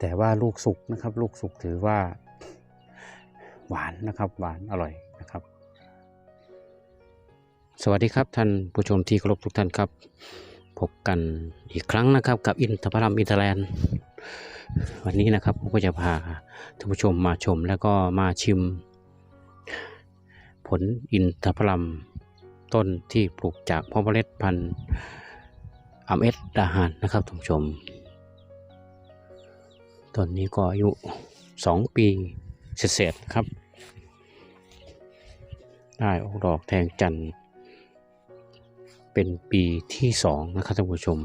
แต่ว่าลูกสุกนะครับ ลูกสุกถือว่าหวานนะครับหวานอร่อยนะครับ สวัสดีครับท่านผู้ชมที่เคารพทุกท่านครับพบกันอีกครั้งนะครับ กับอินทพรัมอินเตอร์แลนด์วันนี้นะครับผมก็จะพาท่านผู้ชมมาชมแล้วก็มาชิม ผลอินทพลัมต้นที่ปลูกจากพาะเมล็ดพันธุ์อัมเอสดาหารนะครับท่านผู้ชม ต้นนี้ก็อายุสองปีเศษครับ ได้ออกดอกแทงจันทร์เป็นปีที่สองนะครับท่านผู้ชม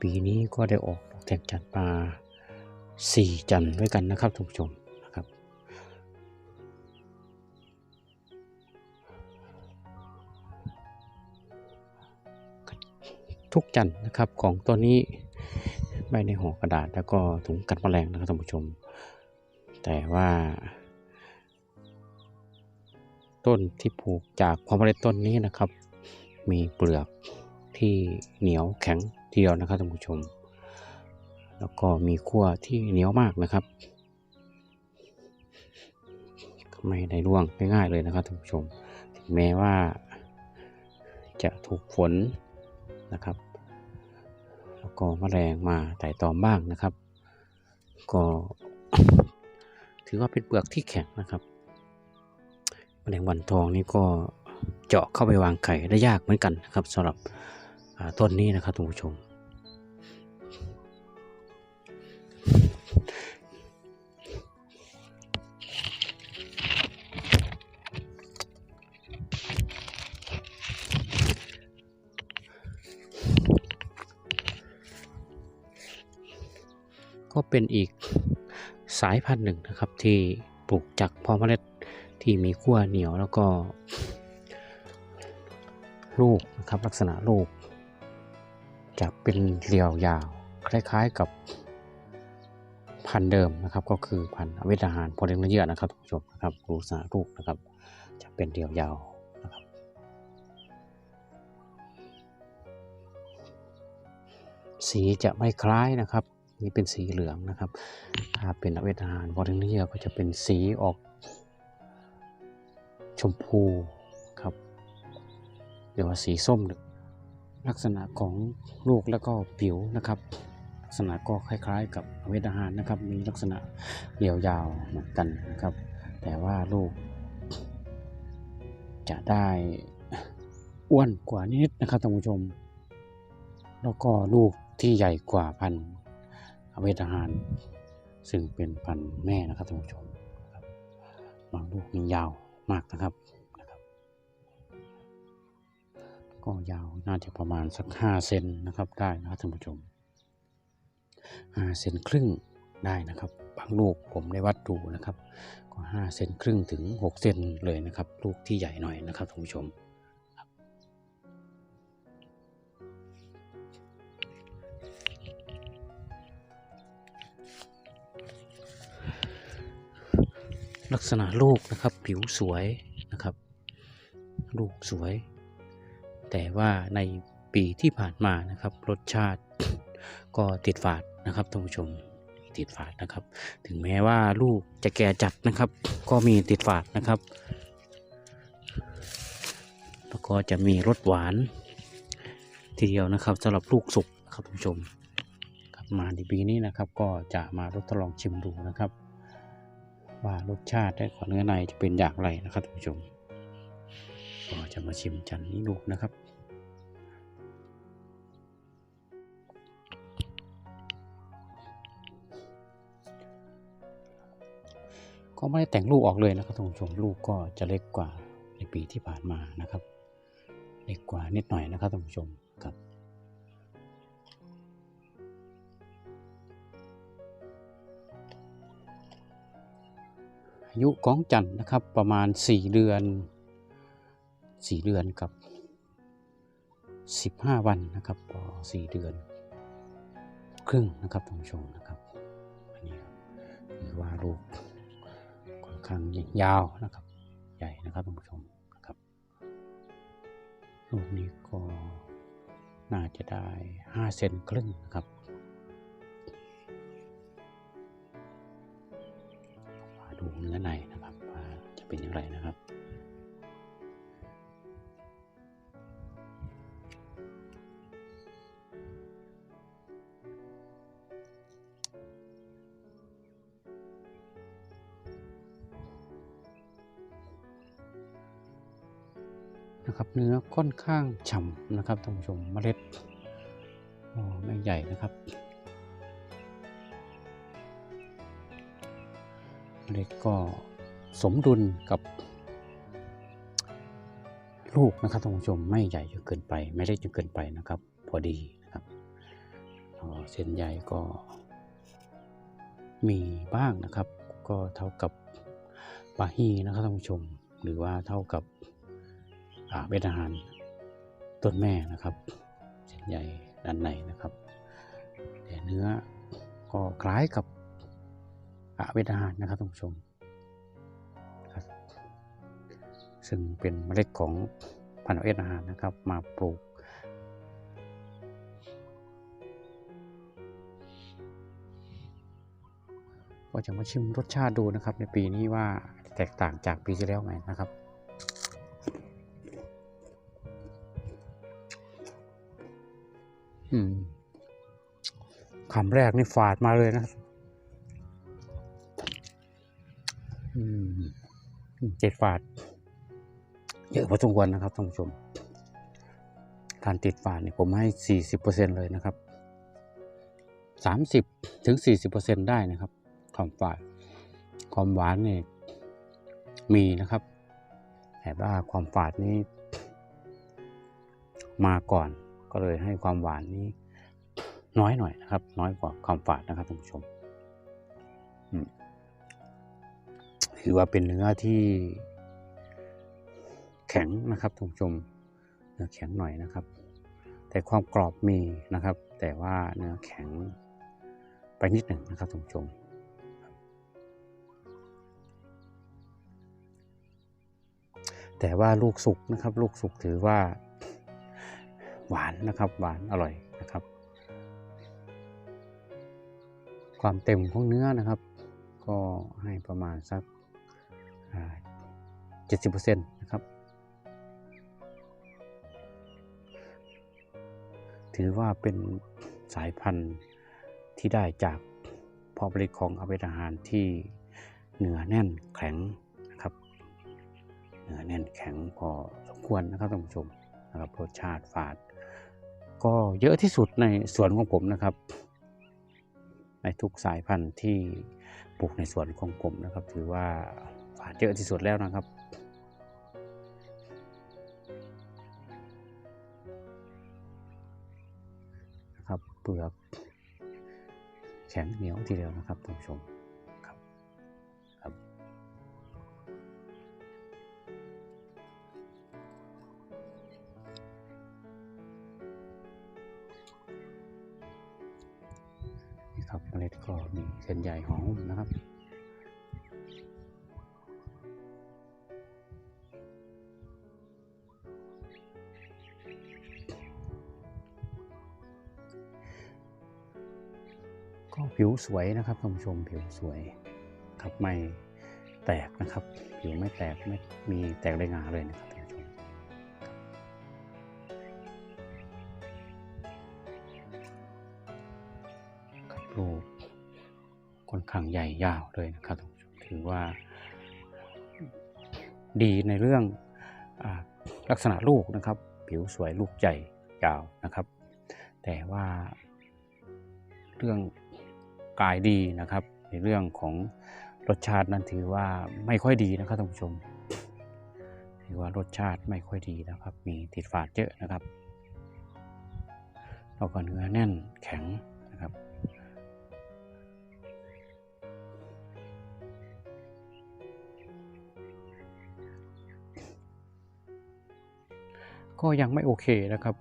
ปีนี้ก็ได้ออกดอกแทงจันทร์มาสี่จันทร์ด้วยกันนะครับท่านผู้ชม ทุกจันทร์นะครับของตัวนี้ไม่ในห่อกระดาษแล้วก็ถุงกันแมลงนะครับท่านผู้ชม แต่ว่า ต้นที่ปลูกจากเพาะเมล็ดต้นนี้นะครับ มีเปลือกที่เหนียวแข็งทีเดียวนะครับท่านผู้ชม แล้วก็มีขั้วที่เหนียวมากนะครับ ไม่ได้ร่วงง่ายๆเลยนะครับท่านผู้ชม ถึงแม้ว่าจะถูกฝน นะครับแล้วก็แมลงมาไต่ตอมบ้างนะครับ ก็ถือว่าเป็นเปลือกที่แข็งนะครับแมลงวันทองนี่ก็เจาะเข้าไปวางไข่ได้ยากเหมือนกันนะครับสำหรับต้นนี้นะครับท่านผู้ชม เป็นอีกสายพันธุ์หนึ่งนะครับ ที่ปลูกจากพาะเมล็ดที่มีขั้วเหนียวแล้วก็ ลูกนะครับลักษณะลูก จะเป็นเรียวยาว คล้ายๆกับพันธุ์เดิมนะครับ ก็คือพันธุ์อเวทอาหารโพลิเนเยียนะครับท่านผู้ชมนะครับดูลักษณะลูกนะครับ จะเป็นเรียวยาวนะครับสีจะไม่คล้ายนะครับ นี่เป็นสีเหลืองนะครับ ถ้าเป็นอเวทอาหารวอเทนเนียก็จะเป็นสีออกชมพูครับเรียว่าสีส้ม ลักษณะของลูกแล้วก็ผิวนะครับ ลักษณะก็คล้าย ๆ กับอเวทอาหารนะครับ มีลักษณะเรียวยาวเหมือนกันนะครับ แต่ว่าลูก จะได้อ้วนกว่านิดนะครับท่านผู้ชม แล้วก็ลูกที่ใหญ่กว่าพันธุ์ อเวทอาหาร ซึ่งเป็นพันธุ์แม่นะครับท่านผู้ชมครับบางลูกนี่ยาวมากนะครับนะครับ ก็ยาวน่าจะประมาณสักห้าเซนนะครับได้นะครับท่านผู้ชมห้าเซนครึ่งได้นะครับ บางลูกผมได้วัดดูนะครับ ก็ห้าเซนครึ่งถึงหกเซนเลยนะครับ ลูกที่ใหญ่หน่อยนะครับท่านผู้ชม ลักษณะลูกนะครับผิวสวยนะครับ ลูกสวย แต่ว่าในปีที่ผ่านมานะครับ รสชาติก็ติดฝาดนะครับท่านผู้ชมติดฝาดนะครับ ถึงแม้ว่าลูกจะแก่จัดนะครับ ก็มีติดฝาดนะครับแล้วก็จะมีรสหวานทีเดียวนะครับสำหรับลูกสุกครับท่านผู้ชมครับมาในปีนี้นะครับ ก็จะมาทดลองชิมดูนะครับ ว่ารสชาติและของเนื้อในจะเป็นอย่างไรนะครับท่านผู้ชมก็จะมาชิมจันนี้ดูนะครับก็ไม่ได้แต่งลูกออกเลยนะครับท่านผู้ชมลูกก็จะเล็กกว่าในปีที่ผ่านมานะครับ เล็กกว่านิดหน่อยนะครับท่านผู้ชม อายุของจันทร์นะครับประมาณ 4 เดือน 4 เดือนกับ 15 วันนะครับต่อ4เดือน ครึ่งนะครับท่านผู้ชมนะครับอันนี้ถือว่าลูกค่อนข้างยาวนะครับ ใหญ่นะครับท่านผู้ชมนะครับลูลูกนี้ก็น่าจะได้ห้าเซนครึ่งนะครับ นะครับเนื้อค่อนข้างฉ่ำนะครับท่านผู้ชมเมล็ดไม่ใหญ่นะครับเมล็ดก็สมดุลกับ ลูกนะครับท่านผู้ชมไม่ใหญ่จนเกินไป ไม่เล็กจนเกินไปนะครับ พอดีนะครับเส้นใหญ่ก็มีบ้างนะครับ ก็เท่ากับบาฮีนะครับท่านผู้ชม หรือว่าเท่ากับ อ่าเป็นอาหารต้นแม่นะครับเส้นใหญ่ด้านในนะครับ แต่เนื้อก็คล้ายกับอาเป็นอาหารนะครับท่านผู้ชมซึ่งเป็นเมล็ดของพันธุ์เอ็ดอาหารนะครับ มาปลูก ก็จะมาชิมรสชาติดูนะครับในปีนี้ว่าแตกต่างจากปีที่แล้วไหมนะครับ คำแรกนี่ฝาดมาเลยนะเจ็ดฝาด เยอะพอสมควรนะครับท่านผู้ชมการติดฝาดเนี่ยผมให้สี่สิบเปอร์เซ็นเลยนะครับสามสิบถึงสี่สิบเปอร์เซ็นได้นะครับความฝาด ความหวานเนี่ยมีนะครับแต่ว่าความฝาดนี้มาก่อน ก็เลยให้ความหวานนี้น้อยหน่อยนะครับ น้อยกว่าความฝาดนะครับท่านผู้ชมถือว่าเป็นเนื้อที่แข็งนะครับท่านผู้ชมเนื้อแข็งหน่อยนะครับ แต่ความกรอบมีนะครับ แต่ว่าเนื้อแข็งไปนิดหนึ่งนะครับท่านผู้ชมแต่ว่าลูกสุกนะครับ ลูกสุกถือว่า หวานนะครับ หวานอร่อยนะครับ ความเต็มของเนื้อนะครับ ก็ให้ประมาณสักเจ็ดสิบเปอร์เซ็นต์นะครับ ถือว่าเป็นสายพันธุ์ที่ได้จากพ่อผลิตของอาเวอาหารที่เหนือแน่นแข็งนะครับเหนือแน่นแข็งพอสมควรนะครับท่านผู้ชมนะครับรสชาติฝาด ก็เยอะที่สุดในสวนของผมนะครับ ในทุกสายพันธุ์ที่ปลูกในสวนของผมนะครับ ถือว่าฝาดเยอะที่สุดแล้วนะครับนะครับเปลือกแข็งเหนียวทีเดียวนะครับท่านผู้ชม ก็มีเส้นใหญ่หอมนะครับ ก็ผิวสวยนะครับท่านผู้ชมผิวสวยครับไม่แตกนะครับ ผิวไม่แตกไม่มีแตกได้งาเลยนะครับท่านผู้ชมครับลูก ค่อนข้างใหญ่ยาวเลยนะครับท่านผู้ชมถือว่า ดีในเรื่องอลักษณะลูกนะครับ ผิวสวยลูกใหญ่ยาวนะครับ แต่ว่าเรื่องกายดีนะครับ ในเรื่องของรสชาตินั้นถือว่าไม่ค่อยดีนะครับท่านผู้ชม ถือว่ารสชาติไม่ค่อยดีนะครับ มีติดฝาดเยอะนะครับแล้วก็เนื้อแน่นแข็ง ก็ยังไม่โอเคนะครับ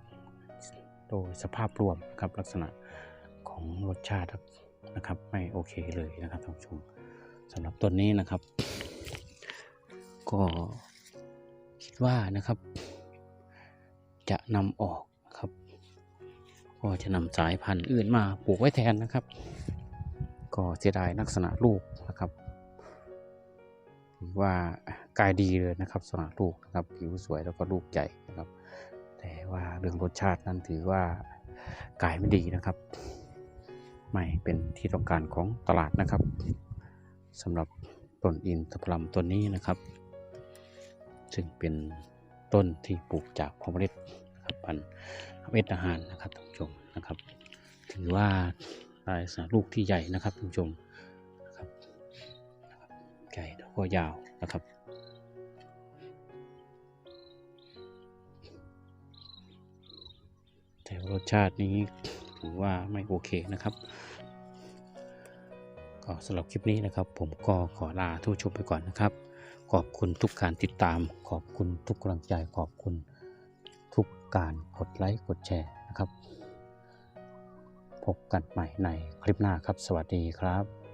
โดยสภาพรวมครับลักษณะของรสชาตินะครับไม่โอเคเลยนะครับท่านผู้ชมสำหรับต้นนี้นะครับ ก็คิดว่านะครับ จะนำออกครับ ก็จะนำสายพันธุ์อื่นมาปลูกไว้แทนนะครับ ก็เสียดายลักษณะลูกนะครับถือว่ากายดีเลยนะครับสนะลูกนะครับผิวสวยแล้วก็ลูกใหญ่ แต่ว่าเรื่องรสชาตินั้นถือว่ากายไม่ดีนะครับ ไม่เป็นที่ต้องการของตลาดนะครับสำหรับต้นอินทผลัมต้นนี้นะครับ ซึ่งเป็นต้นที่ปลูกจากพาะเมล็ดนะครับพันธุ์เม็ดอาหารนะครับท่านผู้ชมนะครับ ถือว่าลายสาลูกที่ใหญ่นะครับท่านผู้ชมนนะครับใหญ่แล้วก็ยาวนะครับ รสชาตินี้ถือว่าไม่โอเคนะครับ ก็สำหรับคลิปนี้นะครับ ผมก็ขอลาทุกชมไปก่อนนะครับ ขอบคุณทุกการติดตาม ขอบคุณทุกกำลังใจ ขอบคุณทุกการกดไลค์กดแชร์นะครับ พบกันใหม่ในคลิปหน้าครับ สวัสดีครับ